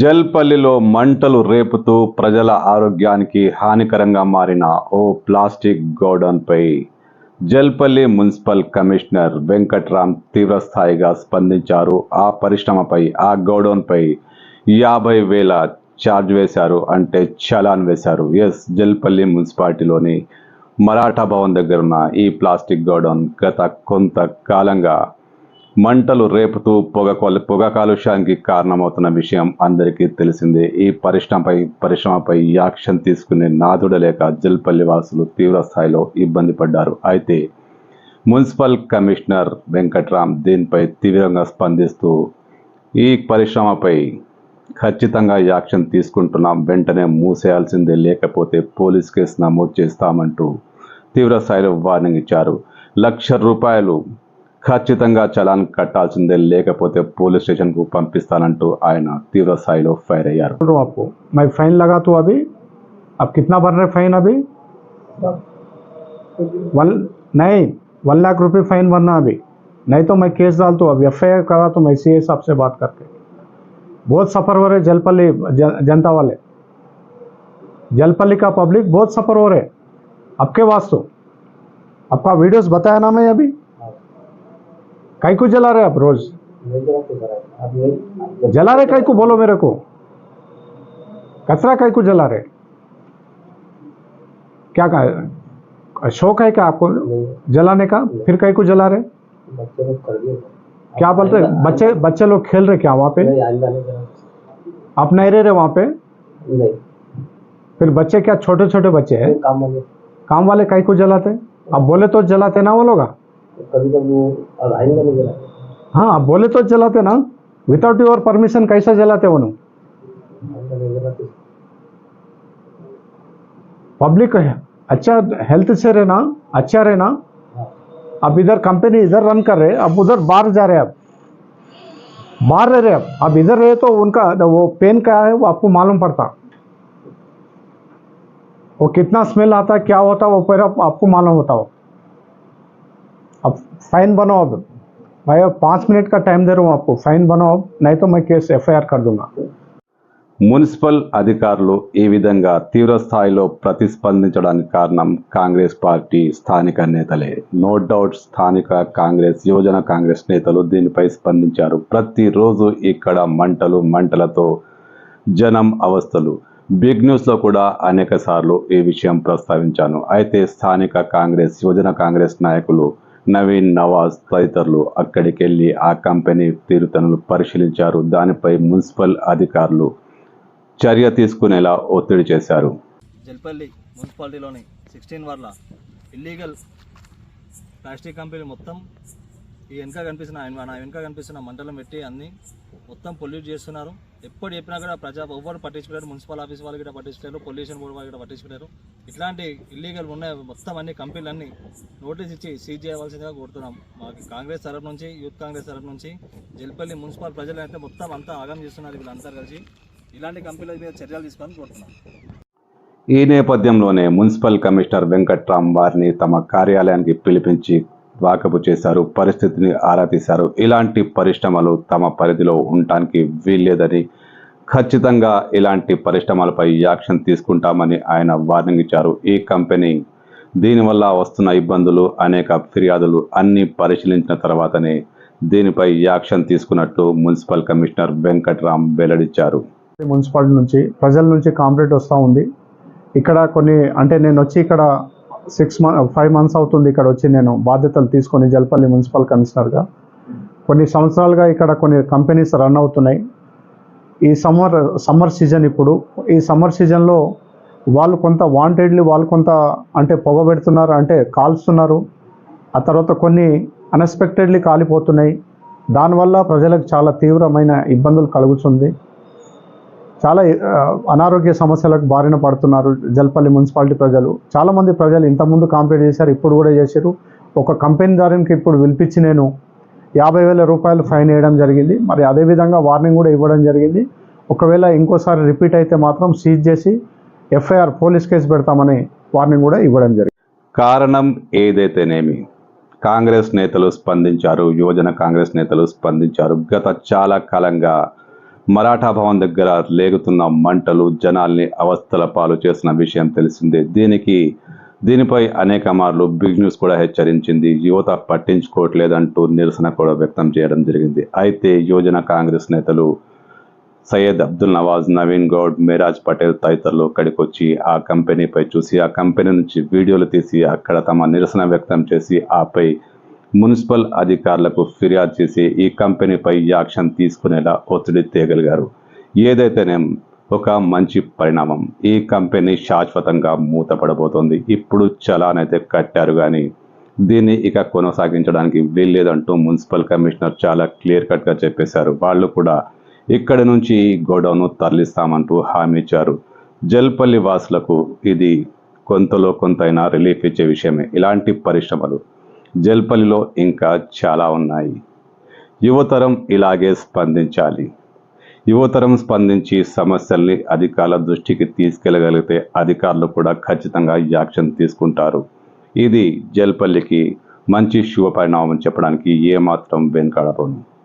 జల్పల్లిలో మంటలు రేపుతూ ప్రజల ఆరోగ్యానికి హానికరంగా మారిన ఓ ప్లాస్టిక్ గోడౌన్పై జల్పల్లి మున్సిపల్ కమిషనర్ వెంకట్రామ్ తీవ్రస్థాయిగా స్పందించారు. ఆ పరిశ్రమపై ఆ గోడౌన్పై యాభై వేల ఛార్జ్ వేశారు అంటే చలాన్ వేశారు. ఎస్ జల్పల్లి మున్సిపాలిటీలోని మరాఠా భవన్ దగ్గర ఉన్న ఈ ప్లాస్టిక్ గోడౌన్ గత కొంతకాలంగా మంటలు రేపుతూ పొగ పొగ కాలుష్యానికి కారణమవుతున్న విషయం అందరికీ తెలిసిందే. ఈ పరిశ్రమపై పరిశ్రమపై యాక్షన్ తీసుకునే నాదుడలేక జల్పల్లి వాసులు తీవ్ర స్థాయిలో ఇబ్బంది పడ్డారు. అయితే మున్సిపల్ కమిషనర్ వెంకట్రామ్ దీనిపై తీవ్రంగా స్పందిస్తూ ఈ పరిశ్రమపై ఖచ్చితంగా యాక్షన్ తీసుకుంటున్నాం వెంటనే మూసేయాల్సిందే లేకపోతే పోలీస్ కేసు నమోదు చేస్తామంటూ తీవ్ర స్థాయిలో వార్నింగ్ ఇచ్చారు. లక్ష రూపాయలు ఖచ్చితంగా చలాన్ కట్టాల్సిందే లేకపోతే పోలీస్ స్టేషన్కు పంపిస్తానంటూ ఆయన తీవ్ర స్థాయిలో ఫైర్ అయ్యారు बोल रहा हूँ आपको मैं फाइन लगा तो अभी आप कितना भर रहे फाइन अभी वन नहीं वन लाख रुपए फाइन भरना अभी नहीं तो मैं केस डाल तो अभी एफ आई आर करा तो मैं सी साहब से बात करके बहुत सफ़र हो रहे जलपल्ली ज- जनता वाले जलपल्ली का पब्लिक बहुत सफ़र हो रहे आपके वास्तु आपका वीडियोस बताया ना मैं अभी कई को जला रहे आप रोज़? जला रहे कई को बोलो मेरे को। कचरा कई को जला रहे। क्या कहा शौक है क्या आपको जलाने का? फिर कई को जला रहे? क्या बोल रहे बच्चे बच्चे लोग खेल रहे क्या वहाँ पे? आप नहीं रह रहे वहाँ पे? नहीं फिर बच्चे क्या छोटे छोटे बच्चे हैं? काम वाले। काम वाले कई को जलाते आप बोले तो जलाते ना वो लोग? कभी कभी वो नहीं हाँ। बोले तो जलाते ना। विदाउट योर परमिशन कैसे जलाते वो पब्लिक अच्छा हेल्थ से रहना अच्छा रहना हाँ। अब इधर कंपनी इधर रन कर रहे अब उधर बाहर जा रहे अब। बाहर रह रहे अब। अब इधर रहे तो उनका वो पेन क्या है वो आपको मालूम पड़ता। वो कितना स्मेल आता क्या होता वो फिर आपको मालूम होता। वो अब फाइन बनाओ अब भाई अब पाँच मिनट का टाइम दे रहा हूँ आपको फाइन बनाओ अब नहीं तो मैं केस एफ कर दूंगा మున్సిపల్ అధికారులు ఈ విధంగా తీవ్ర స్థాయిలో ప్రతిస్పందించడానికి కారణం కాంగ్రెస్ పార్టీ స్థానిక నేతలే నో డౌట్ స్థానిక కాంగ్రెస్ యువజన కాంగ్రెస్ నేతలు దీనిపై స్పందించారు ప్రతిరోజు ఇక్కడ మంటలు మంటలతో జనం అవస్థలు బిగ్ న్యూస్లో కూడా అనేక సార్లు ఈ విషయం ప్రస్తావించాను అయితే స్థానిక కాంగ్రెస్ యువజన కాంగ్రెస్ నాయకులు నవీన్ నవాజ్ తదితరులు అక్కడికి వెళ్ళి ఆ కంపెనీ తీరుతనులు పరిశీలించారు. దానిపై మున్సిపల్ అధికారులు చర్య తీసుకునేలా ఒత్తిడి చేశారు. జల్పల్లి మున్సిపాలిటీలోని సిక్స్టీన్ వాళ్ళ ఇల్లీగల్ ప్లాస్టిక్ కంపెనీ మొత్తం ఈ వెనక కనిపిస్తున్న ఆయన- నా వెనక కనిపిస్తున్న మంటలు పెట్టి అన్ని మొత్తం పొల్యూట్ చేస్తున్నారు. ఎప్పుడు చెప్పినా కూడా ప్రజా ఎవ్వరు పట్టించుకున్నారు మున్సిపల్ ఆఫీస్ వాళ్ళు కూడా పట్టించుకున్నారు పొల్యూషన్ బోర్డు వాళ్ళు కూడా పట్టించుకున్నారు ఇట్లాంటి ఇల్లీగల్ ఉన్న మొత్తం అన్ని కంపెనీలన్నీ నోటీస్ ఇచ్చి సీజ్ చేయవలసిందిగా కోరుతున్నాం. మాకు కాంగ్రెస్ తరఫు నుంచి యూత్ కాంగ్రెస్ తరఫు నుంచి జల్పల్లి మున్సిపల్ ప్రజలు అయితే మొత్తం అంతా ఆగం చేస్తున్నారు వీళ్ళంతా కలిసి. ఇలాంటి కంపెనీల మీద చర్యలు తీసుకోవాలని కోరుతున్నాం. ఈ నేపథ్యంలోనే మున్సిపల్ కమిషనర్ వెంకట్రామ్ వారిని తమ కార్యాలయానికి పిలిపించి వాకపు చేశారు పరిస్థితిని ఆరా తీశారు. ఇలాంటి పరిశ్రమలు తమ పరిధిలో ఉండటానికి వీల్లేదని ఖచ్చితంగా ఇలాంటి పరిశ్రమలపై యాక్షన్ తీసుకుంటామని ఆయన వార్నింగ్ ఇచ్చారు. ఈ కంపెనీ దీనివల్ల వస్తున్న ఇబ్బందులు అనేక ఫిర్యాదులు అన్నీ పరిశీలించిన తర్వాతనే దీనిపై యాక్షన్ తీసుకున్నట్టు మున్సిపల్ కమిషనర్ వెంకట్రామ్ వెల్లడించారు. మున్సిపాలిటీ నుంచి ప్రజల నుంచి కాంప్లైంట్ వస్తూ ఉంది. ఇక్కడ కొన్ని అంటే నేను వచ్చి ఇక్కడ సిక్స్ మంత్ ఫైవ్ మంత్స్ అవుతుంది ఇక్కడ వచ్చి నేను బాధ్యతలు తీసుకొని జల్పల్లి మున్సిపల్ కమిషనర్గా. కొన్ని సంవత్సరాలుగా ఇక్కడ కొన్ని కంపెనీస్ రన్ అవుతున్నాయి. ఈ సమ్మర్ సమ్మర్ సీజన్ ఇప్పుడు. ఈ సమ్మర్ సీజన్లో వాళ్ళు కొంత వాంటెడ్లీ వాళ్ళు కొంత అంటే పొగ పెడుతున్నారు అంటే కాల్స్తున్నారు. ఆ తర్వాత కొన్ని అన్ఎక్స్పెక్టెడ్లీ కాలిపోతున్నాయి. దానివల్ల ప్రజలకు చాలా తీవ్రమైన ఇబ్బందులు కలుగుతుంది. చాలా అనారోగ్య సమస్యలకు బారిన పడుతున్నారు జల్పల్లి మున్సిపాలిటీ ప్రజలు. చాలామంది ప్రజలు ఇంతకుముందు కాంప్లైంట్ చేశారు ఇప్పుడు కూడా చేశారు. ఒక కంపెనీదారునికి ఇప్పుడు పిలిపించి నేను యాభై వేల రూపాయలు ఫైన్ వేయడం జరిగింది. మరి అదేవిధంగా వార్నింగ్ కూడా ఇవ్వడం జరిగింది. ఒకవేళ ఇంకోసారి రిపీట్ అయితే మాత్రం సీజ్ చేసి ఎఫ్ఐఆర్ పోలీస్ కేసు పెడతామని వార్నింగ్ కూడా ఇవ్వడం జరిగింది. కారణం ఏదైతేనేమి? కాంగ్రెస్ నేతలు స్పందించారు యువజన కాంగ్రెస్ నేతలు స్పందించారు. గత చాలా కాలంగా మరాఠా భవన్ దగ్గర లేగుతున్న మంటలు జనాల్ని అవస్థల పాలు చేసిన విషయం తెలిసిందే. దీనికి దీనిపై అనేక మార్లు బిగ్ న్యూస్ కూడా హెచ్చరించింది. యువత పట్టించుకోవట్లేదంటూ నిరసన కూడా వ్యక్తం చేయడం జరిగింది. అయితే యువజన కాంగ్రెస్ నేతలు సయ్యద్ అబ్దుల్ నవాజ్ నవీన్ గౌడ్ మిరాజ్ పటేల్ తదితరులు కడికొచ్చి వచ్చి ఆ కంపెనీపై చూసి ఆ కంపెనీ నుంచి వీడియోలు తీసి అక్కడ తమ నిరసన వ్యక్తం చేసి ఆపై మున్సిపల్ అధికారులకు ఫిర్యాదు చేసి ఈ కంపెనీపై యాక్షన్ తీసుకునేలా ఒత్తిడి తేగలిగారు. ఏదైతేనేం ఒక మంచి పరిణామం. ఈ కంపెనీ శాశ్వతంగా మూతపడబోతోంది. ఇప్పుడు చలాన్ అయితే కట్టారు కానీ దీన్ని ఇక కొనసాగించడానికి వీల్లేదంటూ మున్సిపల్ కమిషనర్ చాలా క్లియర్ కట్గా చెప్పేశారు. వాళ్ళు కూడా ఇక్కడి నుంచి ఈ గోడౌన్ను తరలిస్తామంటూ హామీ ఇచ్చారు. జల్పల్లి వాసులకు ఇది కొంతలో కొంతైనా రిలీఫ్ ఇచ్చే విషయమే. ఇలాంటి పరిశ్రమలు జల్పల్లిలో ఇంకా చాలా ఉన్నాయి. యువతరం ఇలాగే స్పందించాలి. యువతరం స్పందించి సమస్యల్ని అధికారుల దృష్టికి తీసుకెళ్ళగలిగితే అధికారులు కూడా ఖచ్చితంగా యాక్షన్ తీసుకుంటారు. ఇది జల్పల్లికి మంచి శుభ పరిణామం చెప్పడానికి ఏమాత్రం వెనుకాడబోను